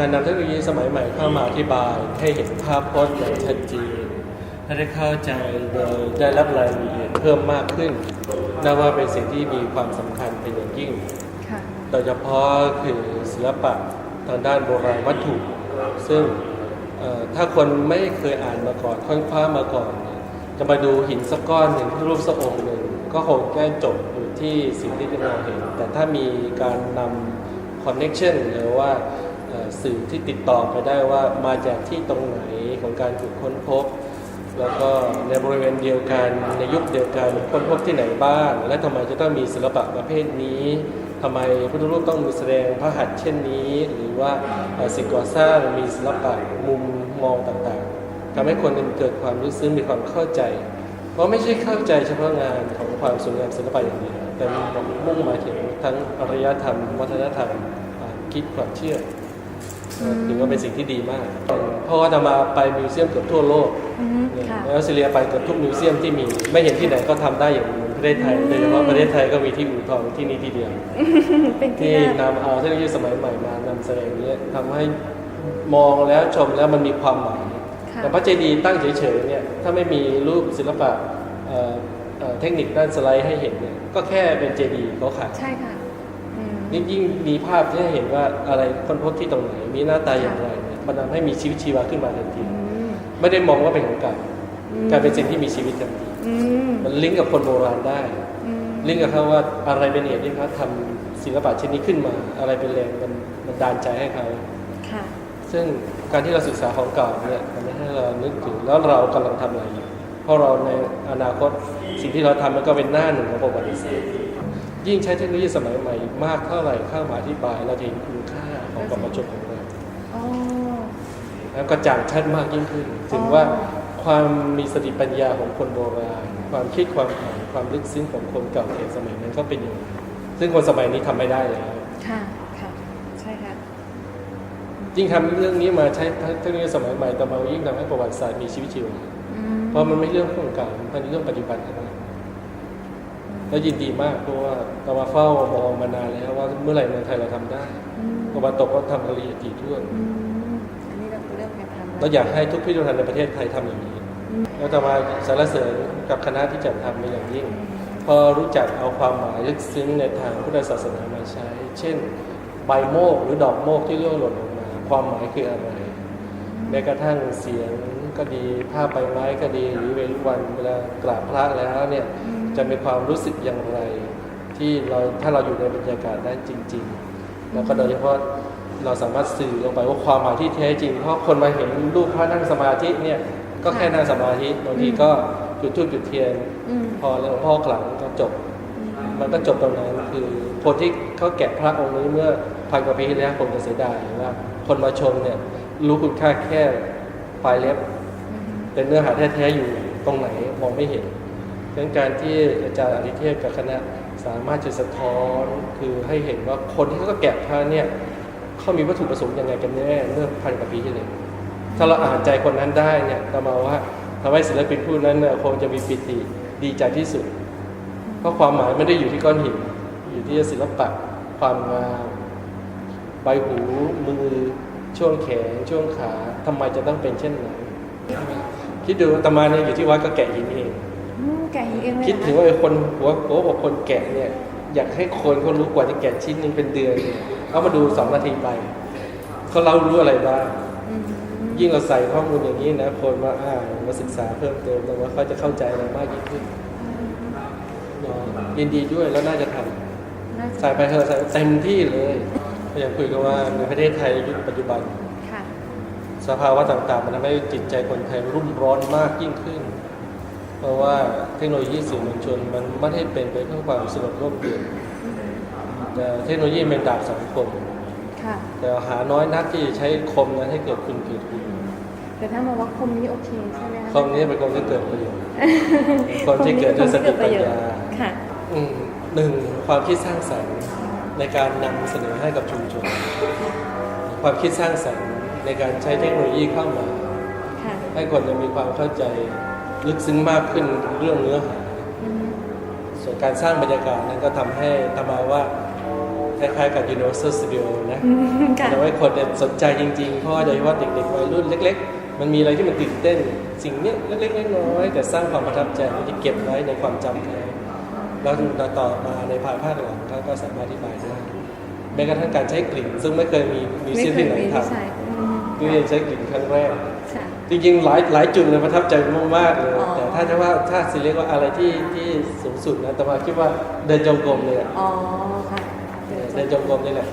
การนำเทคโนโลยีสมัยใหม่เข้ามาอธิบายให้เห็นภาพพจน์อย่างชัดเจนให้ได้เข้าใจโดยได้รับรายละเอียดเพิ่มมากขึ้นนับว่าเป็นสิ่งที่มีความสำคัญเป็นอย่างยิ่งค่ะโดยเฉพาะคือศิลปะทางด้านโบราณวัตถุ ซึ่งเอ่อถ้าคนไม่เคยอ่านมาก่อนค้นคว้ามาก่อนเนี่ยจะมาดูหินสักก้อนหนึ่งที่รูปสักองค์หนึ่งก็คงแค่จบอยู่ที่สิ่งที่เราเห็น แต่ถ้ามีการนำคอนเน็ชันหรือว่าเอ่อ สื่อที่ติดต่อไปได้ว่ามาจากที่ตรงไหนของการถูกค้นพบ แล้วก็ในบริเวณเดียวกันในยุคเดียวกันค้นพบที่ไหนบ้าง และทำไมจะต้องมีศิลปะประเภทนี้ทำไมพุทธรูปต้องมีแสดงพระหัตถ์เช่นนี้ หรือว่าสิ่งก่อสร้างมีศิลปะมุมมองต่างๆทำให้คนเกิดความรู้ซึ้งมีความเข้าใจ เพราะไม่ใช่เข้าใจเฉพาะงานของความสวยงามศิลปะอย่างเดียวแต่มุ่งหมายถึงทั้งอารยธรรม วัฒนธรรมคิดความเชื่อ ถือว่าเป็นสิ่งที่ดีมากเพราะว่าจะมาไปมิวเซียมเกือบทั่วโลกอืมเนี่ยค่ะในออสเตรเลียไปเกือบทุกมิวเซียมที่มี ไม่เห็นที่ไหนก็ทำได้อย่างเหมือนประเทศไทยโดยเฉพาะประเทศไทยก็มีที่อู่ทองที่นี่ที่เดียวเป็นที่ที่น่านำเอาเทคโนโลยีสมัยใหม่มานำแสดงเนี้ยทำให้มองแล้วชมแล้วมันมีความหมายค่ะแต่พระเจดีย์ตั้งเฉยๆเนี่ยถ้าไม่มีรูปศิลปะเอ่อเอ่อเทคนิคด้านสไลด์ให้เห็นเนี่ยก็แค่เป็นเจดีย์เขาขายใช่ค่ะ อืมยิ่งยิ่งมีภาพที่ให้เห็นว่าอะไรค้นพบที่ตรงไหน มีหน้าตาอย่างไรเนี่ยมันทำให้มีชีวิตชีวาขึ้นมาทันทีอืมไม่ได้มองว่าเป็นของเก่าอืมกลายเป็นสิ่งที่มีชีวิตทันทีอืมมันลิงก์กับคนโบราณได้อืมลิงก์กับเขาว่าอะไรเป็นเหตุที่เขาทำศิลปะชิ้นนี้ขึ้นมา อะไรเป็นแรงมันมันดานใจให้เขาค่ะซึ่งการที่เราศึกษาของเก่าเนี่ยมันทำให้เรานึกถึงแล้วเรากำลังทำอะไรอยู่เพราะเราในอนาคตสิ่งที่เราทำมันก็เป็นหน้าหนึ่งของประวัติศาสตร์ ยิ่งใช้เทคโนโลยีสมัยใหม่มากเท่าไหร่เข้ามาอธิบายเราจะเห็นคุณค่าของความประชดของเราอ๋อแล้วก็จางชัดมากยิ่งขึ้น ถึงว่าความมีสติปัญญาของคนโบราณ ความคิดความอ่านความลึกซึ้งของคนเก่าแก่สมัยนั้นก็เป็นอย่างไรซึ่งคนสมัยนี้ทำไม่ได้แล้วค่ะค่ะใช่ค่ะยิ่งทำเรื่องนี้มาใช้เทคโนโลยีสมัยใหม่แต่มายิ่งทำให้ประวัติศาสตร์มีชีวิตชีวาอืมเพราะมันไม่เรื่องของเก่ามันเป็นเรื่องปัจจุบันเท่านั้น แล้วยินดีมากเพราะว่าเรามาเฝ้ามองมานานแล้วว่าเมื่อไหร่เมืองไทยเราทำได้อืมตะวันตกก็ทำละเอียดถี่ถ้วนอืมอันนี้เราคือเรื่องการทำเราอยากให้ทุกพิพิธภัณฑ์ในประเทศไทยทำอย่างนี้อืมแล้วจะมาสรรเสริญกับคณะที่จัดทำเป็นอย่างยิ่ง พอรู้จักเอาความหมายลึกซึ้งในทางพุทธศาสนามาใช้ เช่น ใบโมกหรือดอกโมกที่ร่วงหล่นลงมา ความหมายคืออะไรแม้กระทั่งเสียง ก็ดีภาพใบไม้ก็ดี หรือเวลวันเวลากราบพระแล้วเนี่ยจะมีความรู้สึกอย่างไร ที่เราถ้าเราอยู่ในบรรยากาศนั้นจริง ๆ แล้วก็โดยเฉพาะเราสามารถสื่อลงไปว่าความหมายที่แท้จริง เพราะคนมาเห็นรูปพระนั่งสมาธิเนี่ยก็แค่นั่งสมาธิบางทีก็จุดธูปจุดเทียนอืมพอแล้วพ่อกลังก็จบ มันก็จบตรงนั้นคือคนที่เขาแกะพระองค์นี้เมื่อพันกว่าปีที่แล้วผมจะเสียดายว่าคนมาชมเนี่ยรู้คุณค่าแค่ปลายเล็บอืม แต่เนื้อหาแท้ๆอยู่ตรงไหนมองไม่เห็นดังการที่อาจารย์อธิเทพกับคณะสามารถจะสะท้อนคือให้เห็นว่าคนที่เขาแกะพระเนี่ยเขามีวัตถุประสงค์ยังไงกันแน่เมื่อพันกว่าปีที่แล้วถ้าเราอ่านใจคนนั้นได้เนี่ยเรามาว่าทำให้ศิลปินผู้นั้นเนี่ยคงจะมีปิติดีใจที่สุด เพราะความหมายไม่ได้อยู่ที่ก้อนหิน อยู่ที่ศิลปะ ความงามใบหูมือช่วงแขนช่วงขาทำไมจะต้องเป็นเช่นนั้น คิดดูอาตมาเนี่ยอยู่ที่วัดก็แกะหินเองอืมแกะหินเองเลยคิดเหรอถึงว่าไอ้คนหัวหัวอกคนแกะเนี่ย อยากให้คนเขารู้กว่าจะแกะชิ้นหนึงเป็นเดือนเนี่ยเอามาดูสองนาทีไปเขาเรารู้อะไรบ้างอืมยิ่งเราใส่ข้อมูลอย่างนี้นะคนมาอ่านมาศึกษาเพิ่มเติมแต่ว่าเขาจะเข้าใจเรามากยิ่งขึ้นเนาะยินดีด้วยแล้วน่าจะทำน่าจะใส่ไปเถอะใส่เต็มที่เลยก็อย่างคุยกันว่าในประเทศไทยยุคปัจจุบันค่ะ สภาวะต่างๆ มันทำให้จิตใจคนไทยรุ่มร้อนมากยิ่งขึ้น เพราะว่าเทคโนโลยีสื่อมวลชนมันไม่ได้เป็นไปเพื่อความสงบร่มเย็นแต่เทคโนโลยีเป็นดาบสังคมค่ะแต่หาน้อยนักที่จะใช้คมนั้นให้เกิดคุณเกิดคุณแต่ถ้ามาว่าคมนี้โอเคใช่ไหมคะคมนี้เป็นคนที่เกิดประโยชน์คนที่เกิดด้วยสติปัญญาค่ะอืมหนึ่งความคิดสร้างสรรค์ในการนำเสนอให้กับชุมชน ความคิดสร้างสรรค์ ในการใช้เทคโนโลยีเข้ามาค่ะให้คนจะมีความเข้าใจลึกซึ้งมากขึ้นเรื่องเนื้อหาอืมส่วนการสร้างบรรยากาศนั้นก็ทำให้ทำมาว่าคล้ายๆกับ Universal Studio นะอืมค่ะทำให้คนเนี่ยสนใจจริงๆ เพราะว่าโดยเฉพาะเด็กๆวัยรุ่นเล็ก ๆ มันมีอะไรที่มันตื่นเต้น สิ่งเนี้ยเล็กๆน้อยๆแต่สร้างความประทับใจที่เก็บไว้ในความจำเขาแล้วต่อมาในภายภาคหลังเขาก็สามารถอธิบายได้แม้กระทั่งการใช้กลิ่นซึ่งไม่เคยมีมีไม่เส้นเคที่ยไหนมีทที่ใช้อืมำ ที่เรียนใช้กลิ่นครั้งแรก ค่ะ จริงๆหลายหลายจุดเลยประทับใจมากๆเลย อ๋อ แต่ถ้าจะว่าถ้าสิเรียกว่าอะไรที่ที่สูงสุดนะแต่มาคิดว่าเดินจงกรมเลยอะ อ๋อค่ะเดี๋ยวเดินจจะงกรมนี่แหละ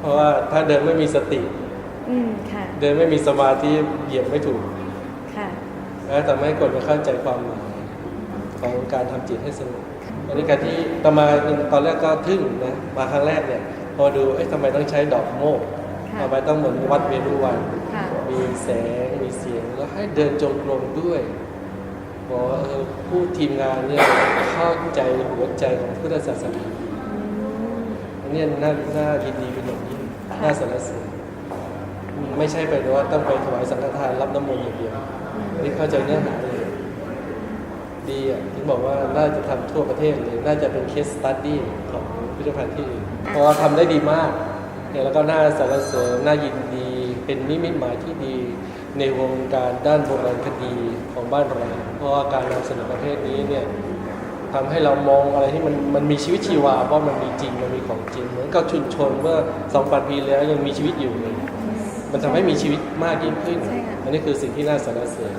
เพราะว่าถ้าเดินไม่มีสติ อืมค่ะเดินไม่มีสมาธิเหยียบไม่ถูกค่ะแล้วทำให้คนไม่เข้าใจความหมายของการทำจิตให้สงบอันนี้การที่ตอนมาตอนแรกก็ทึ่งนะ มาครั้งแรกเนี่ย พอดู เอ๊ะทำไมต้องใช้ดอกโมก ค่ะทำไมต้องเหมือนวัดเวรุวัน ค่ะ มีแสงมีเสียงแล้วให้เดินจงกรมด้วยบอกว่าเออผู้ทีมงานเนี่ยเข้าใจหัวใจของพุทธศาสนาอืมอันนี้น่าน่ายินดีเป็นอย่างยิ่งค่ะน่าสรรเสริญไม่ใช่ไปว่าต้องไปถวายสังฆทานรับน้ำมนต์อย่างเดียวอืมนี่เข้าใจเนื้อหาเลยดีอะถึงบอกว่าน่าจะทำทั่วประเทศเลย น่าจะเป็นเคสสตัดดี้ของพิพิธภัณฑ์ที่อื่นเพราะว่าทำได้ดีมาก เนี่ยแล้วก็น่าสรรเสริญน่ายินดี เป็นนิมิตหมายที่ดีในวงการด้านโบราณคดีของบ้านเรา เพราะว่าการนำเสนอประเภทนี้เนี่ยทำให้เรามองอะไรที่มันมันมีชีวิตชีวาเพราะมันมีจริงมันมีของจริงเหมือนกับชุมชนเมื่อสองพันปีแล้วยังมีชีวิตอยู่เลยมันทำให้มีชีวิตมากยิ่งขึ้นใช่ค่ะอันนี้คือสิ่งที่น่าสรรเสริญ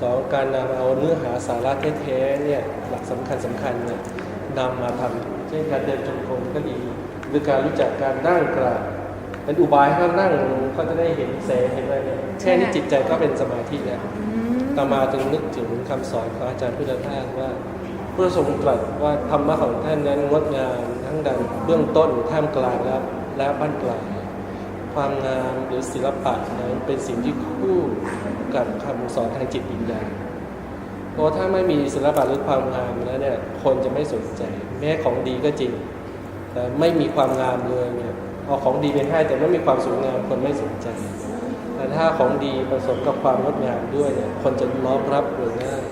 สองการนำเอาเนื้อหาสาระแท้ๆเนี่ยหลักสำคัญสำคัญเนี่ยนำมาทำเช่นการเดินจงกรมก็ดี หรือการรู้จักการนั่งกราบเป็นอุบายให้เขานั่งก็จะได้เห็นแสงเห็นอะไรเนี่ยแค่นี้จิตใจก็เป็นสมาธิแล้วอืมต่อมาจึงนึกถึงคำสอนของอาจารย์พุทธทาสว่าพระทรงตรัสว่าธรรมะของท่านนั้นงดงามทั้งดังเบื้องต้นท่ามกลางและและบ้านปลายความงามหรือศิลปะนั้นเป็นสิ่งที่คู่กับคำสอนทางจิตวิญญาณเพราะถ้าไม่มีศิลปะหรือความงามแล้วเนี่ยคนจะไม่สนใจ แม้ของดีก็จริงแต่ ไม่มีความงามเลยเนี่ยเอาของดีไปให้แต่ไม่มีความสวยงามคนไม่สนใจ แต่ถ้าของดีผสมกับความงดงามด้วยเนี่ยคนจะน้อมรับโดยง่าย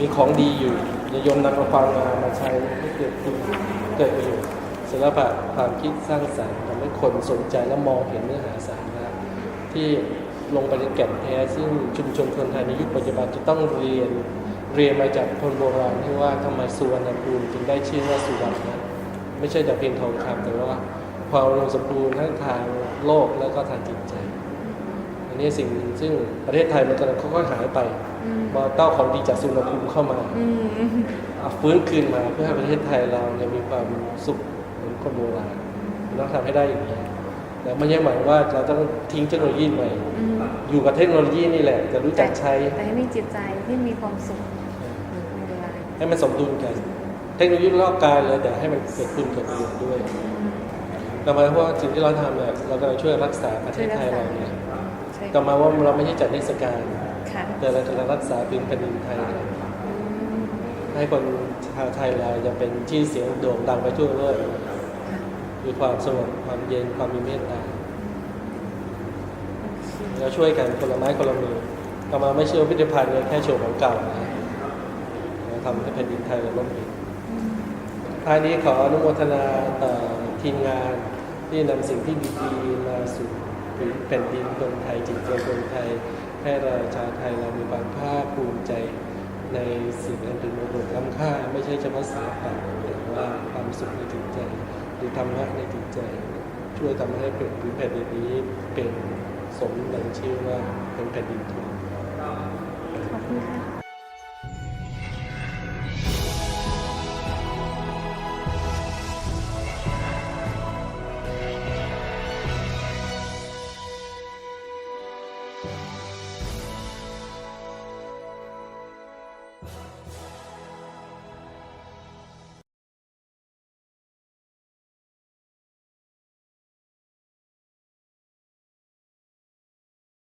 มีของดีอยู่อย่ายมนำเอาความงามมาใช้ให้เกิดคุณเกิดประโยชน์ศิลปะความคิดสร้างสรรค์ทำให้คนสนใจและมองเห็นเนื้อหาสาระที่ลงไปในแก่นแท้ซึ่งชุมชนคนไทยในยุคปัจจุบันจะต้องเรียนเรียนมาจากคนโบราณที่ว่าทำไมสุวรรณภูมิจึงได้ชื่อว่าสุวรรณนะ ไม่ใช่แต่เพียงทองคำแต่ว่าความอุดมสมบูรณ์ทั้งทางโลกและก็ทางจิตใจ อันนี้สิ่งหนึ่งซึ่งประเทศไทยมันกำลังค่อยๆหายไปอืมพอเต้าของดีจากสุวรรณภูมิเข้ามาอืมเอาฟื้นคืนมาเพื่อให้ประเทศไทยเราเนี่ยมีความสุขเหมือนคนโบราณเราทำให้ได้อย่างนี้แต่ไม่ใช่หมายว่าเราต้องทิ้งเทคโนโลยีใหม่อืมอยู่กับเทคโนโลยีนี่แหละจะรู้จักใช้แต่ให้มีจิตใจที่มีความสุขในเวลาให้มันสมดุลกัน เทคโนโลยีรอบกายเลยแต่ให้มันเกิดคุณเกิดประโยชน์ด้วยต่อมาเพราะว่าสิ่งที่เราทำเนี่ยเรากำลังช่วยรักษาประเทศไทยเราเนี่ยใช่ต่อมาว่าเราไม่ใช่จัดเทศกาลค่ะแต่เรากำลังรักษาพื้นแผ่นดินไทยเนี่ยอืมให้คนชาวไทยเราจะเป็นชื่อเสียงโด่งดังไปทั่วโลกค่ะมีความสงบความเย็นความมีเมตตาโอเคเราช่วยกันคนละไม้คนละมือต่อมาไม่เชื่อพิพิธภัณฑ์เนี่ยแค่โชว์ของเก่านะเราทำให้แผ่นดินไทยเราล้มเหลว ท้ายนี้ขออนุโมทนาต่อทีมงานที่นำสิ่งที่ดีๆมาสู่พื้นแผ่นดินคนไทยจิตใจคนไทย ให้เราชาวไทยเรามีความภาคภูมิใจในสิ่งอันเป็นมงคลล้ำค่า ไม่ใช่เฉพาะศิลปะแต่ว่าความสุขในจิตใจ หรือธรรมะในจิตใจ ช่วยทำให้เป็นพื้นแผ่นดินนี้เป็นสมดังชื่อว่าเป็นแผ่นดินทองขอบคุณค่ะ